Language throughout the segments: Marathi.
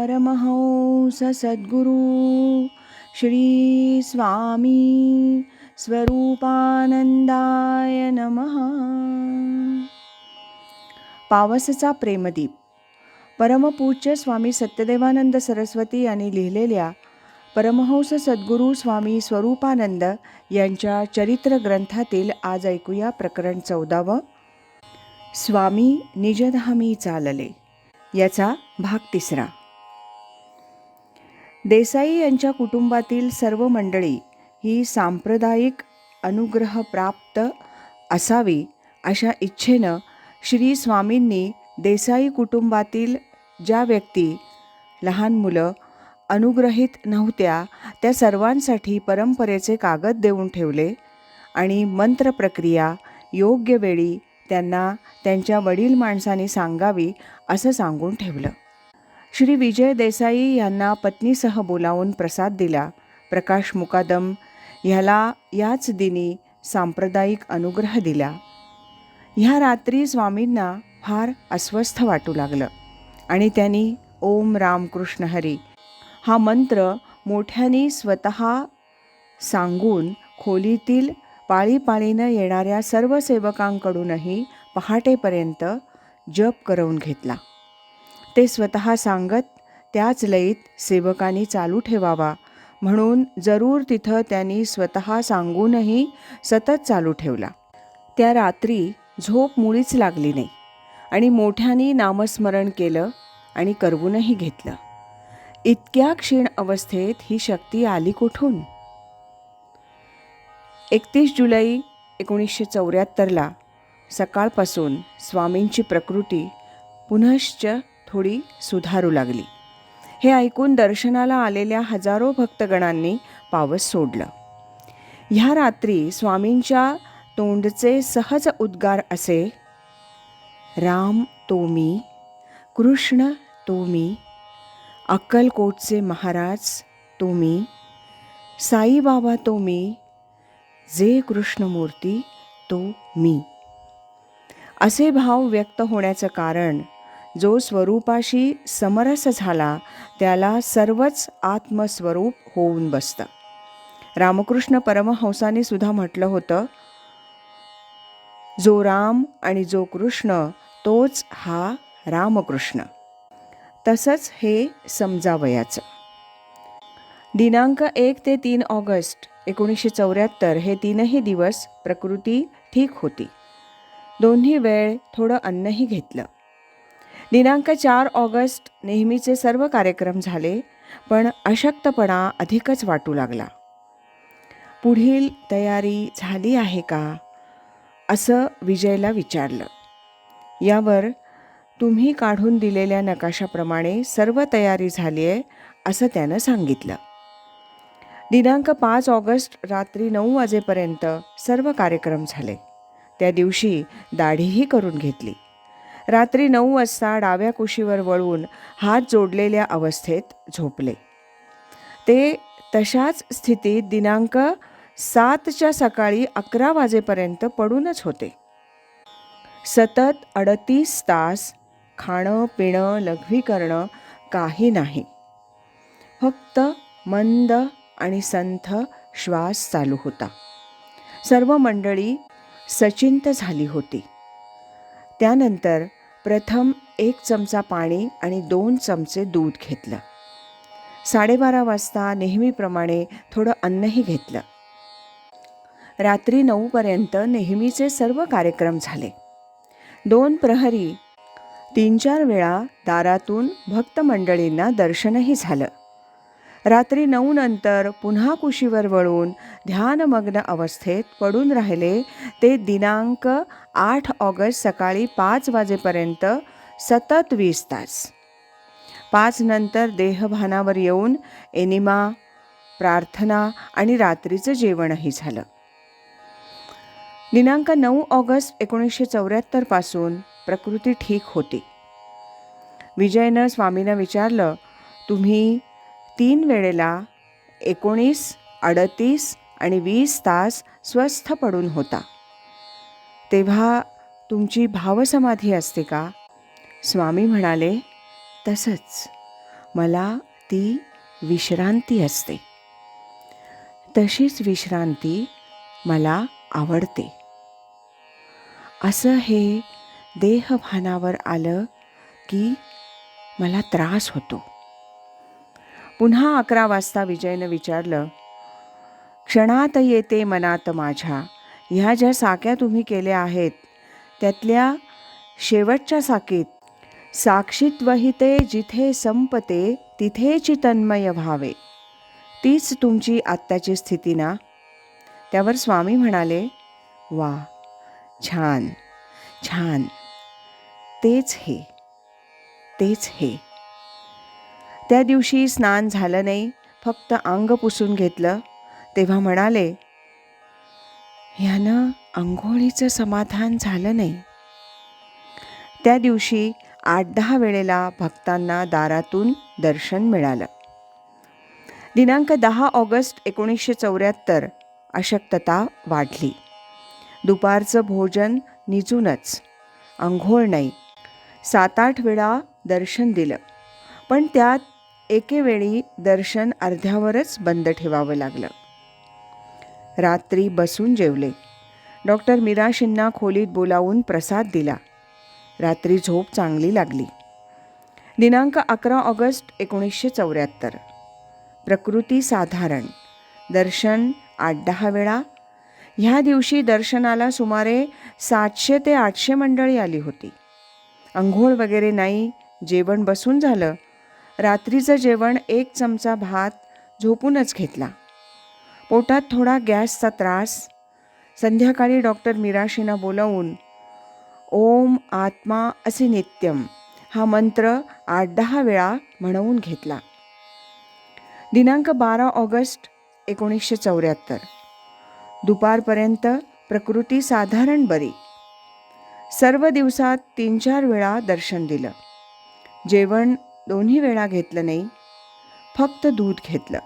परमहंस सद्गुरु श्री स्वामी स्वरूपानंदाय नमः। पावसचा प्रेमदीप. परमपूज्य स्वामी सत्यदेवानंद सरस्वती यांनी लिहिलेल्या परमहंस सद्गुरू स्वामी स्वरूपानंद यांच्या चरित्र ग्रंथातील आज ऐकूया प्रकरण चौदावं. स्वामी निजधामी चालले. याचा भाग तिसरा. देसाई यांच्या कुटुंबातील सर्व मंडळी ही सांप्रदायिक अनुग्रह प्राप्त असावी अशा इच्छेनं श्री स्वामींनी देसाई कुटुंबातील ज्या व्यक्ती लहान मुलं अनुग्रहित नव्हत्या त्या सर्वांसाठी परंपरेचे कागद देऊन ठेवले आणि मंत्र प्रक्रिया योग्य वेळी त्यांना त्यांच्या वडील माणसांनी सांगावी असं सांगून ठेवलं. श्री विजय देसाई यांना पत्नीसह बोलावून प्रसाद दिला. प्रकाश मुकादम ह्याला याच दिनी सांप्रदायिक अनुग्रह दिला. ह्या रात्री स्वामींना फार अस्वस्थ वाटू लागलं आणि त्यांनी ओम रामकृष्ण हरी हा मंत्र मोठ्याने स्वतः सांगून खोलीतील पाळीपाळीनं येणाऱ्या सर्व सेवकांकडूनही पहाटेपर्यंत जप करवून घेतला. ते स्वतः सांगत त्याच लयीत सेवकांनी चालू ठेवावा. म्हणून जरूर तिथं त्यांनी स्वतः सांगूनही सतत चालू ठेवला. त्या रात्री झोप मुळीच लागली नाही आणि मोठ्याने नामस्मरण केलं आणि करवूनही घेतलं. इतक्या क्षीण अवस्थेत ही शक्ती आली कुठून? एकतीस जुलै एकोणीसशे चौऱ्याहत्तरला सकाळपासून स्वामींची प्रकृती पुनश्च थोडी सुधारू लागली. हे ऐकून दर्शनाला आलेल्या हजारो भक्तगणांनी पावस सोडलं. ह्या रात्री स्वामींच्या तोंडचे सहज उद्गार असे राम तो मी कृष्ण तो मी अक्कलकोटचे महाराज तो मी साईबाबा तो मी जे कृष्णमूर्ती तो मी. असे भाव व्यक्त होण्याचं कारण जो स्वरूपाशी समरस झाला त्याला सर्वच आत्मस्वरूप होऊन बसतं. रामकृष्ण परमहंसाने सुद्धा म्हटलं होतं जो राम आणि जो कृष्ण तोच हा रामकृष्ण. तसंच हे समजावयाचं. दिनांक एक ते तीन ऑगस्ट एकोणीसशे चौऱ्याहत्तर हे तीनही दिवस प्रकृती ठीक होती. दोन्ही वेळ थोडं अन्नही घेतलं. दिनांक चार ऑगस्ट नेहमीचे सर्व कार्यक्रम झाले पण अशक्तपणा अधिकच वाटू लागला. पुढील तयारी झाली आहे का? असं विजयला विचारलं. यावर तुम्ही काढून दिलेल्या नकाशाप्रमाणे सर्व तयारी झाली आहे असं त्यानं सांगितलं. दिनांक पाच ऑगस्ट रात्री नऊ वाजेपर्यंत सर्व कार्यक्रम झाले. त्या दिवशी दाढीही करून घेतली. रात्री नऊ वाजता डाव्या कुशीवर वळून हात जोडलेल्या अवस्थेत झोपले. ते तशाच स्थितीत दिनांक सातच्या सकाळी अकरा वाजेपर्यंत पडूनच होते. सतत अडतीस तास खाणं पिणं लघवी करणं काही नाही. फक्त मंद आणि संथ श्वास चालू होता. सर्व मंडळी सचिंत झाली होती. त्यानंतर प्रथम एक चमचा पाणी आणि दोन चमचे दूध घेतलं. साडेबारा वाजता नेहमीप्रमाणे थोडं अन्नही घेतलं. रात्री नऊपर्यंत नेहमीचे सर्व कार्यक्रम झाले. दोन प्रहरी तीन चार वेळा दारातून भक्त मंडळींना दर्शनही झालं. रात्री नऊ नंतर पुन्हा कुशीवर वळून ध्यानमग्न अवस्थेत पडून राहिले. ते दिनांक आठ ऑगस्ट सकाळी पाच वाजेपर्यंत सतत वीस तास. पाच नंतर देहभानावर येऊन एनिमा प्रार्थना आणि रात्रीचं जेवणही झालं. दिनांक नऊ ऑगस्ट एकोणीसशे चौऱ्याहत्तरपासून प्रकृती ठीक होती. विजयनं स्वामीनं विचारलं तुम्ही तीन वेळेला एकोणीस अडतीस आणि वीस तास स्वस्थ पडून होता. तेव्हा तुमची भावसमाधी असते का? स्वामी म्हणाले तसंच. मला ती विश्रांती असते. तशीच विश्रांती मला आवडते. असं हे देहभानावर आलं की मला त्रास होतो. पुन्हा अकरा वाजता विजयनं विचारलं क्षणात येते मनात माझ्या. ह्या ज्या साक्या तुम्ही केल्या आहेत त्यातल्या शेवटच्या साकीत साक्षीत्वहिते जिथे संपते तिथेची तन्मय व्हावे. तीच तुमची आत्ताची स्थिती ना? त्यावर स्वामी म्हणाले वा छान छान. तेच हे तेच हे. त्या दिवशी स्नान झालं नाही फक्त अंग पुसून घेतलं. तेव्हा म्हणाले ह्यानं अंघोळीचं समाधान झालं नाही. त्या दिवशी आठ दहा वेळेला भक्तांना दारातून दर्शन मिळालं. दिनांक दहा ऑगस्ट एकोणीसशे चौऱ्याहत्तर अशक्तता वाढली. दुपारचं भोजन निजूनच आंघोळ नाही. सात आठ वेळा दर्शन दिलं. पण त्यात एकेवेळी दर्शन अर्ध्यावरच बंद ठेवावं लागलं. रात्री बसून जेवले. डॉक्टर मिराशींना खोलीत बोलावून प्रसाद दिला. रात्री झोप चांगली लागली. दिनांक अकरा ऑगस्ट एकोणीसशे चौऱ्याहत्तर. प्रकृती साधारण. दर्शन आठ दहा वेळा. ह्या दिवशी दर्शनाला सुमारे सातशे ते आठशे मंडळी आली होती. अंघोळ वगैरे नाही जेवण बसून झालं रात्रीचं जेवण एक चमचा भात झोपूनच घेतला. पोटात थोडा गॅसचा त्रास. संध्याकाळी डॉक्टर मिराशीना बोलावून ओम आत्मा असे नित्यम हा मंत्र आठ दहा वेळा म्हणवून घेतला. दिनांक बारा ऑगस्ट एकोणीसशे चौऱ्याहत्तर. दुपारपर्यंत प्रकृती साधारण बरी. सर्व दिवसात तीन चार वेळा दर्शन दिलं. जेवण दोन्ही वेळा घेतलं नाही फक्त दूध घेतलं.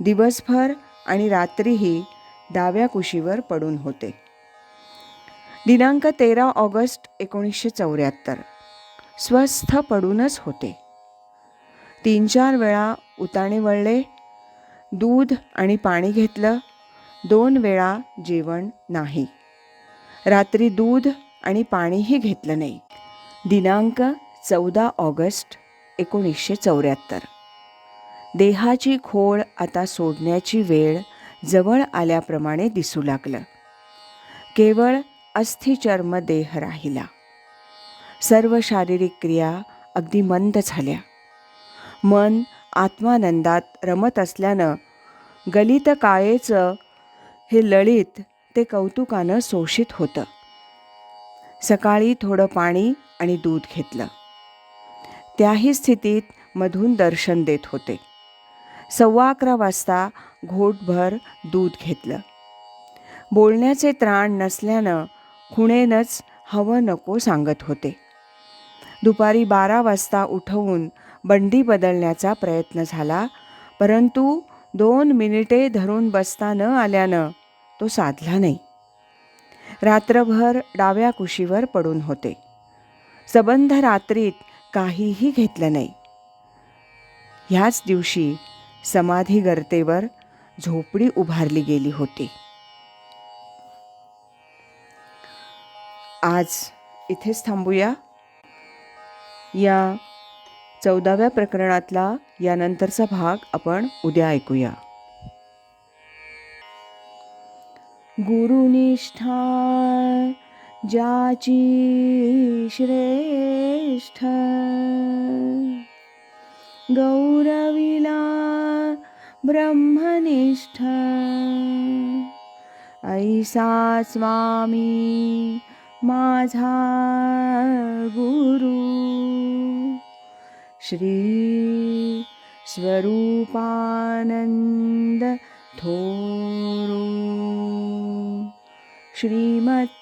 दिवसभर आणि रात्रीही डाव्या कुशीवर पडून होते. दिनांक तेरा ऑगस्ट एकोणीसशे चौऱ्याहत्तर. स्वस्थ पडूनच होते. तीन चार वेळा उताणे वळले दूध आणि पाणी घेतलं दोन वेळा जेवण नाही. रात्री दूध आणि पाणीही घेतलं नाही. दिनांक चौदा ऑगस्ट एकोणीसशे चौऱ्याहत्तर. देहाची खोळ आता सोडण्याची वेळ जवळ आल्याप्रमाणे दिसू लागलं. केवळ अस्थिचर्म देह राहिला. सर्व शारीरिक क्रिया अगदी मंद झाल्या. मन आत्मानंदात रमत असल्यानं गलित काळेचं हे लळीत ते कौतुकानं शोषित होतं. सकाळी थोडं पाणी आणि दूध घेतलं. त्याही स्थितीत मधून दर्शन देत होते. सव्वा अकरा वाजता घोटभर दूध घेतलं. बोलण्याचे त्राण नसल्यानं खुणेनच हवं नको सांगत होते. दुपारी बारा वाजता उठवून बंडी बदलण्याचा प्रयत्न झाला परंतु दोन मिनिटे धरून बसता न आल्यानं तो साधला नाही. रात्रभर डाव्या कुशीवर पडून होते. सबंध रात्रीत काहीही घेतलं नाही. ह्याच दिवशी समाधी गर्तेवर झोपडी उभारली गेली होती. आज इथेच थांबूया. या चौदाव्या प्रकरणातला यानंतरचा भाग आपण उद्या ऐकूया. गुरुनिष्ठा ज्याची श्रेष्ठ गौरविला ब्रह्मनिष्ठ. ऐसा स्वामी माझा गुरु. श्री स्वरूपानंद थोरू. श्रीमत्